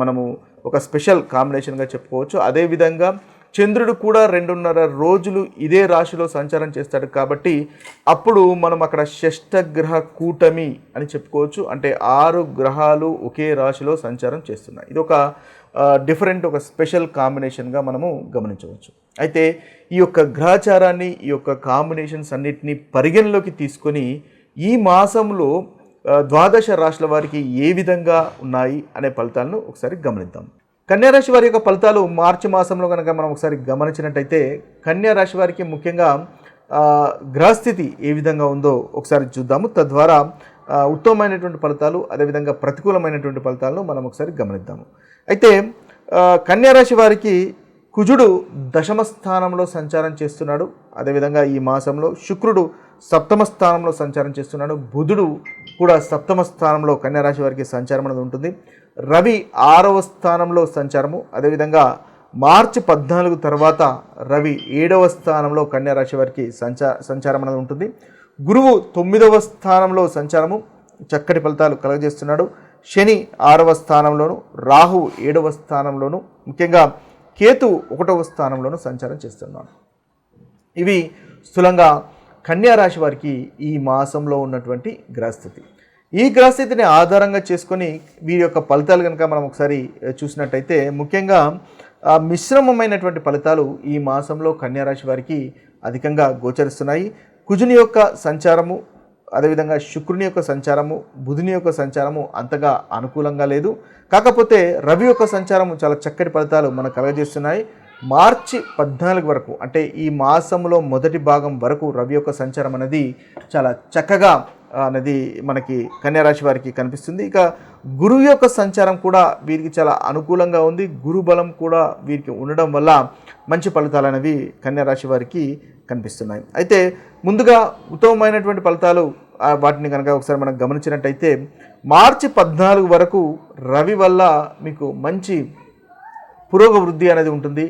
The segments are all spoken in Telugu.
మనము ఒక స్పెషల్ కాంబినేషన్గా చెప్పుకోవచ్చు. అదేవిధంగా చంద్రుడు కూడా రెండున్నర రోజులు ఇదే రాశిలో సంచారం చేస్తాడు కాబట్టి అప్పుడు మనం అక్కడ షష్టగ్రహ కూటమి అని చెప్పుకోవచ్చు. అంటే ఆరు గ్రహాలు ఒకే రాశిలో సంచారం చేస్తున్నాయి. ఇది ఒక డిఫరెంట్ ఒక స్పెషల్ కాంబినేషన్గా మనము గమనించవచ్చు. అయితే ఈ యొక్క గ్రహచారాన్ని ఈ యొక్క కాంబినేషన్స్ అన్నిటినీ పరిగణలోకి తీసుకొని ఈ మాసంలో ద్వాదశ రాశుల వారికి ఏ విధంగా ఉన్నాయి అనే ఫలితాలను ఒకసారి గమనిద్దాం. కన్యారాశి వారి యొక్క ఫలితాలు మార్చి మాసంలో కనుక మనం ఒకసారి గమనించినట్టయితే కన్యారాశి వారికి ముఖ్యంగా గ్రహస్థితి ఏ విధంగా ఉందో ఒకసారి చూద్దాము. తద్వారా ఉత్తమమైనటువంటి ఫలితాలు అదేవిధంగా ప్రతికూలమైనటువంటి ఫలితాలను మనం ఒకసారి గమనిద్దాము అయితే కన్యారాశి వారికి కుజుడు దశమ స్థానంలో సంచారం చేస్తున్నాడు. అదేవిధంగా ఈ మాసంలో శుక్రుడు సప్తమ స్థానంలో సంచారం చేస్తున్నాడు. బుధుడు కూడా సప్తమ స్థానంలో కన్యారాశి వారికి సంచారం అనేది ఉంటుంది. రవి ఆరవ స్థానంలో సంచారము. అదేవిధంగా మార్చి పద్నాలుగు తర్వాత రవి ఏడవ స్థానంలో కన్యారాశి వారికి సంచా సంచారం అనేది ఉంటుంది. గురువు తొమ్మిదవ స్థానంలో సంచారము. చక్కటి ఫలితాలు కలగజేస్తున్నాడు. శని ఆరవ స్థానంలోను రాహు ఏడవ స్థానంలోను ముఖ్యంగా కేతు ఒకటవ స్థానంలోను సంచారం చేస్తున్నాడు. ఇవి స్థూలంగా రాశి వారికి ఈ మాసంలో ఉన్నటువంటి గ్రహస్థితి. ఈ గ్రహస్థితిని ఆధారంగా చేసుకొని వీరి యొక్క ఫలితాలు కనుక మనం ఒకసారి చూసినట్టయితే ముఖ్యంగా మిశ్రమమైనటువంటి ఫలితాలు ఈ మాసంలో కన్యారాశి వారికి అధికంగా గోచరిస్తున్నాయి. కుజుని యొక్క సంచారము అదేవిధంగా శుక్రుని యొక్క సంచారము బుధుని యొక్క సంచారము అంతగా అనుకూలంగా లేదు. కాకపోతే రవి యొక్క సంచారము చాలా చక్కటి ఫలితాలు మనకు కలగజేస్తున్నాయి. మార్చి పద్నాలుగు వరకు అంటే ఈ మాసంలో మొదటి భాగం వరకు రవి యొక్క సంచారం అనేది చాలా చక్కగా అనేది మనకి కన్యారాశి వారికి కనిపిస్తుంది. ఇక గురువు యొక్క సంచారం కూడా వీరికి చాలా అనుకూలంగా ఉంది. గురు బలం కూడా వీరికి ఉండడం వల్ల మంచి ఫలితాలు అనేవి కన్యారాశి వారికి కనిపిస్తున్నాయి. అయితే ముందుగా ఉత్తమమైనటువంటి ఫలితాలు వాటిని కనుక ఒకసారి మనం గమనించినట్టయితే మార్చి పద్నాలుగు వరకు రవి వల్ల మీకు మంచి పురోగవృద్ధి అనేది ఉంటుంది.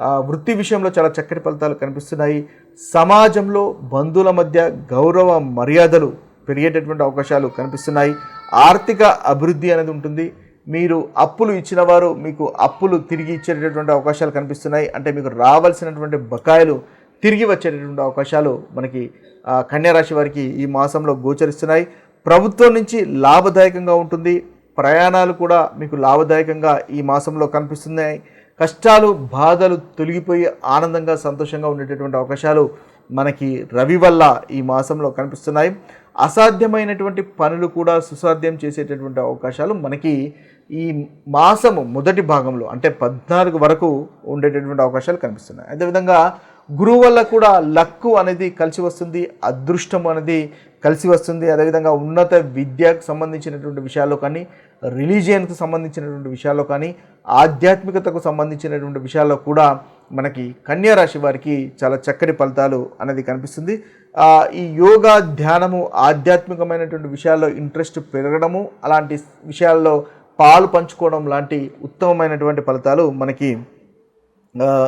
వృత్తి విషయంలో చాలా చక్కటి ఫలితాలు కనిపిస్తున్నాయి. సమాజంలో బంధువుల మధ్య గౌరవ మర్యాదలు పెరిగేటటువంటి అవకాశాలు కనిపిస్తున్నాయి. ఆర్థిక అభివృద్ధి అనేది ఉంటుంది. మీరు అప్పులు ఇచ్చిన వారు మీకు అప్పులు తిరిగి ఇచ్చేటటువంటి అవకాశాలు కనిపిస్తున్నాయి. అంటే మీకు రావాల్సినటువంటి బకాయిలు తిరిగి వచ్చేటటువంటి అవకాశాలు మనకి కన్యారాశి వారికి ఈ మాసంలో గోచరిస్తున్నాయి. ప్రభుత్వం నుంచి లాభదాయకంగా ఉంటుంది. ప్రయాణాలు కూడా మీకు లాభదాయకంగా ఈ మాసంలో కనిపిస్తున్నాయి. కష్టాలు బాధలు తొలగిపోయి ఆనందంగా సంతోషంగా ఉండేటటువంటి అవకాశాలు మనకి రవి వల్ల ఈ మాసంలో కనిపిస్తున్నాయి. అసాధ్యమైనటువంటి పనులు కూడా సుసాధ్యం చేసేటటువంటి అవకాశాలు మనకి ఈ మాసము మొదటి భాగంలో అంటే పద్నాలుగు వరకు ఉండేటటువంటి అవకాశాలు కనిపిస్తున్నాయి. అదేవిధంగా గురువు వల్ల కూడా లక్కు అనేది కలిసి వస్తుంది అదృష్టం అనేది కలిసి వస్తుంది. అదేవిధంగా ఉన్నత విద్యకు సంబంధించినటువంటి విషయాల్లో కానీ రిలీజియన్కు సంబంధించినటువంటి విషయాల్లో కానీ ఆధ్యాత్మికతకు సంబంధించినటువంటి విషయాల్లో కూడా మనకి కన్యా రాశి వారికి చాలా చక్కటి ఫలితాలు అనేది కనిపిస్తుంది. ఈ యోగా ధ్యానము ఆధ్యాత్మికమైనటువంటి విషయాల్లో ఇంట్రెస్ట్ పెరగడము అలాంటి విషయాల్లో పాలు పంచుకోవడం లాంటి ఉత్తమమైనటువంటి ఫలితాలు మనకి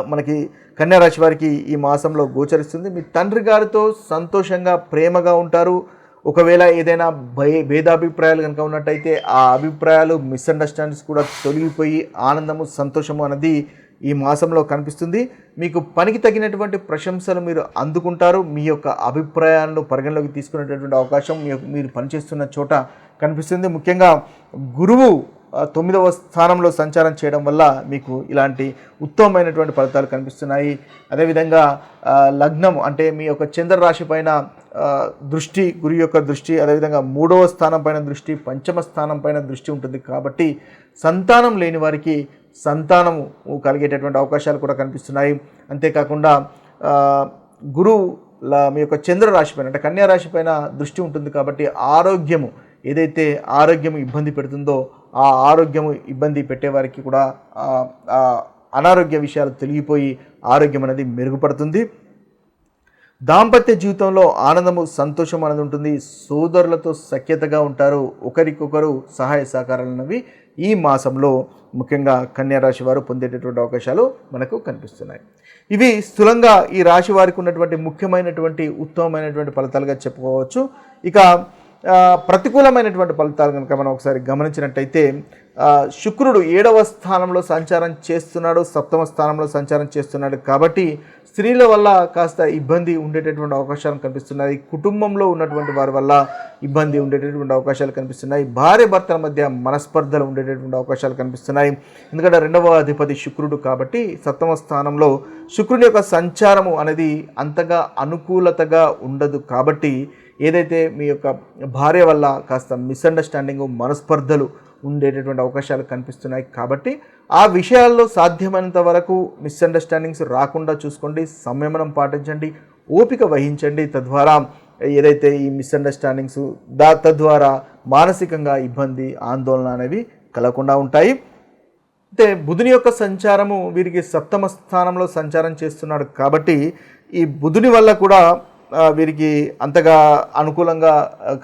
మనకి కన్యారాశి వారికి ఈ మాసంలో గోచరిస్తుంది. మీ తండ్రి గారితో సంతోషంగా ప్రేమగా ఉంటారు. ఒకవేళ ఏదైనా భయ భేదాభిప్రాయాలు కనుక ఉన్నట్టయితే ఆ అభిప్రాయాలు మిస్అండర్స్టాండింగ్స్ కూడా తొలగిపోయి ఆనందము సంతోషము అనేది ఈ మాసంలో కనిపిస్తుంది. మీకు పనికి తగినటువంటి ప్రశంసలు మీరు అందుకుంటారు. మీ యొక్క అభిప్రాయాలను పరిగణలోకి తీసుకునేటటువంటి అవకాశం మీరు పనిచేస్తున్న చోట కనిపిస్తుంది. ముఖ్యంగా గురువు తొమ్మిదవ స్థానంలో సంచారం చేయడం వల్ల మీకు ఇలాంటి ఉత్తమమైనటువంటి ఫలితాలు కనిపిస్తున్నాయి. అదేవిధంగా లగ్నం అంటే మీ యొక్క చంద్ర రాశి పైన దృష్టి గురి యొక్క దృష్టి అదేవిధంగా మూడవ స్థానం పైన దృష్టి పంచమ స్థానం పైన దృష్టి ఉంటుంది కాబట్టి సంతానం లేని వారికి సంతానము కలిగేటటువంటి అవకాశాలు కూడా కనిపిస్తున్నాయి. అంతేకాకుండా గురువు మీ యొక్క చంద్ర రాశి పైన అంటే కన్యా రాశి పైన దృష్టి ఉంటుంది కాబట్టి ఆరోగ్యము ఏదైతే ఆరోగ్యం ఇబ్బంది పెడుతుందో ఆ ఆరోగ్యము ఇబ్బంది పెట్టేవారికి కూడా అనారోగ్య విషయాలు తొలగిపోయి ఆరోగ్యం అనేది మెరుగుపడుతుంది. దాంపత్య జీవితంలో ఆనందము సంతోషం అనేది ఉంటుంది. సోదరులతో సఖ్యతగా ఉంటారు. ఒకరికొకరు సహాయ సహకారాలు అనేవి ఈ మాసంలో ముఖ్యంగా కన్యా రాశి వారు పొందేటటువంటి అవకాశాలు మనకు కనిపిస్తున్నాయి. ఇవి స్థూలంగా ఈ రాశి వారికి ఉన్నటువంటి ముఖ్యమైనటువంటి ఉత్తమమైనటువంటి ఫలితాలుగా చెప్పుకోవచ్చు. ఇక ప్రతికూలమైనటువంటి ఫలితాలు కనుక మనం ఒకసారి గమనించినట్టయితే శుక్రుడు ఏడవ స్థానంలో సంచారం చేస్తున్నాడు సప్తమ స్థానంలో సంచారం చేస్తున్నాడు. కాబట్టి స్త్రీల వల్ల కాస్త ఇబ్బంది ఉండేటటువంటి అవకాశాలు కనిపిస్తున్నాయి. కుటుంబంలో ఉన్నటువంటి వారి వల్ల ఇబ్బంది ఉండేటటువంటి అవకాశాలు కనిపిస్తున్నాయి. భార్య భర్తల మధ్య మనస్పర్ధలు ఉండేటటువంటి అవకాశాలు కనిపిస్తున్నాయి. ఎందుకంటే రెండవ అధిపతి శుక్రుడు కాబట్టి సప్తమ స్థానంలో శుక్రుని యొక్క సంచారము అనేది అంతగా అనుకూలతగా ఉండదు. కాబట్టి ఏదైతే మీ యొక్క భార్య వల్ల కాస్త మిస్అండర్స్టాండింగ్ మనస్పర్ధలు ఉండేటటువంటి అవకాశాలు కనిపిస్తున్నాయి. కాబట్టి ఆ విషయాల్లో సాధ్యమైనంత వరకు మిస్అండర్స్టాండింగ్స్ రాకుండా చూసుకోండి. సంయమనం పాటించండి. ఓపిక వహించండి. తద్వారా ఏదైతే ఈ మిస్అండర్స్టాండింగ్స్ దా తద్వారా మానసికంగా ఇబ్బంది ఆందోళన అనేవి కలగకుండా ఉంటాయి. అయితే బుధుని యొక్క సంచారము వీరికి సప్తమ స్థానంలో సంచారం చేస్తున్నాడు. కాబట్టి ఈ బుధుని వల్ల కూడా వీరికి అంతగా అనుకూలంగా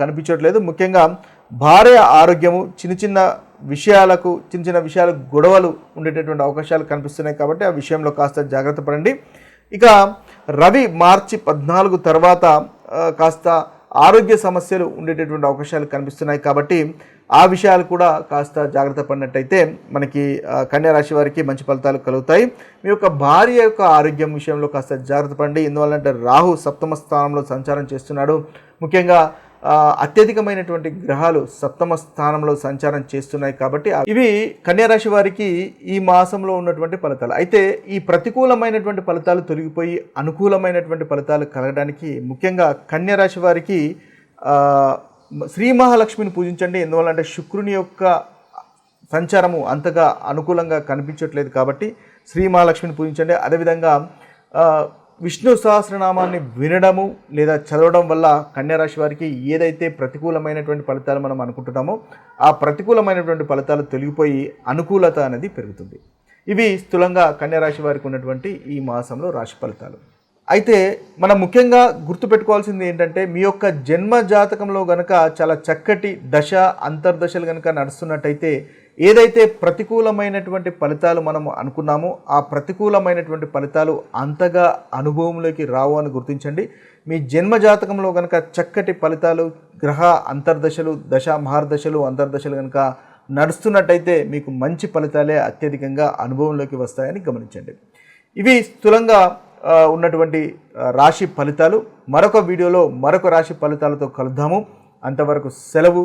కనిపించట్లేదు. ముఖ్యంగా భార్య ఆరోగ్యము చిన్న చిన్న విషయాలకు చిన్న చిన్న విషయాలకు గొడవలు ఉండేటటువంటి అవకాశాలు కనిపిస్తున్నాయి కాబట్టి ఆ విషయంలో కాస్త జాగ్రత్త పడండి. ఇక రవి మార్చి పద్నాలుగు తర్వాత కాస్త ఆరోగ్య సమస్యలు ఉండేటటువంటి అవకాశాలు కనిపిస్తున్నాయి కాబట్టి ఆ విషయాలు కూడా కాస్త జాగ్రత్త పడినట్టయితే మనకి ఆ, రాశి వారికి మంచి ఫలితాలు కలుగుతాయి. మీ యొక్క భార్య యొక్క ఆరోగ్యం విషయంలో కాస్త జాగ్రత్త పడండి. ఎందువల్లంటే రాహు సప్తమ స్థానంలో సంచారం చేస్తున్నాడు. ముఖ్యంగా అత్యధికమైనటువంటి గ్రహాలు సప్తమ స్థానంలో సంచారం చేస్తున్నాయి కాబట్టి ఇవి కన్యారాశి వారికి ఈ మాసంలో ఉన్నటువంటి ఫలితాలు. అయితే ఈ ప్రతికూలమైనటువంటి ఫలితాలు తొలగిపోయి అనుకూలమైనటువంటి ఫలితాలు కలగడానికి ముఖ్యంగా కన్యారాశి వారికి శ్రీ మహాలక్ష్మిని పూజించండి. ఎందువల్లంటే శుక్రుని యొక్క సంచారము అంతగా అనుకూలంగా కనిపించట్లేదు కాబట్టి శ్రీ మహాలక్ష్మిని పూజించండి. అదేవిధంగా విష్ణు సహస్రనామాన్ని వినడము లేదా చదవడం వల్ల కన్యారాశి వారికి ఏదైతే ప్రతికూలమైనటువంటి ఫలితాలు మనం అనుకుంటున్నామో ఆ ప్రతికూలమైనటువంటి ఫలితాలు తొలగిపోయి అనుకూలత అనేది పెరుగుతుంది. ఇవి స్థూలంగా కన్యారాశి వారికి ఉన్నటువంటి ఈ మాసంలో రాశి ఫలితాలు. అయితే మనం ముఖ్యంగా గుర్తుపెట్టుకోవాల్సింది ఏంటంటే మీ యొక్క జన్మ జాతకంలో గనక చాలా చక్కటి దశ అంతర్దశలు గనక నడుస్తున్నట్టయితే ఏదైతే ప్రతికూలమైనటువంటి ఫలితాలు మనం అనుకున్నామో ఆ ప్రతికూలమైనటువంటి ఫలితాలు అంతగా అనుభవంలోకి రావు అని గుర్తించండి. మీ జన్మ జాతకంలో కనుక చక్కటి ఫలితాలు గ్రహ అంతర్దశలు దశ మహార్దశలు అంతర్దశలు కనుక నడుస్తున్నట్టయితే మీకు మంచి ఫలితాలే అత్యధికంగా అనుభవంలోకి వస్తాయని గమనించండి. ఇవి స్థూలంగా ఉన్నటువంటి రాశి ఫలితాలు. మరొక వీడియోలో మరొక రాశి ఫలితాలతో కలుద్దాము. అంతవరకు సెలవు.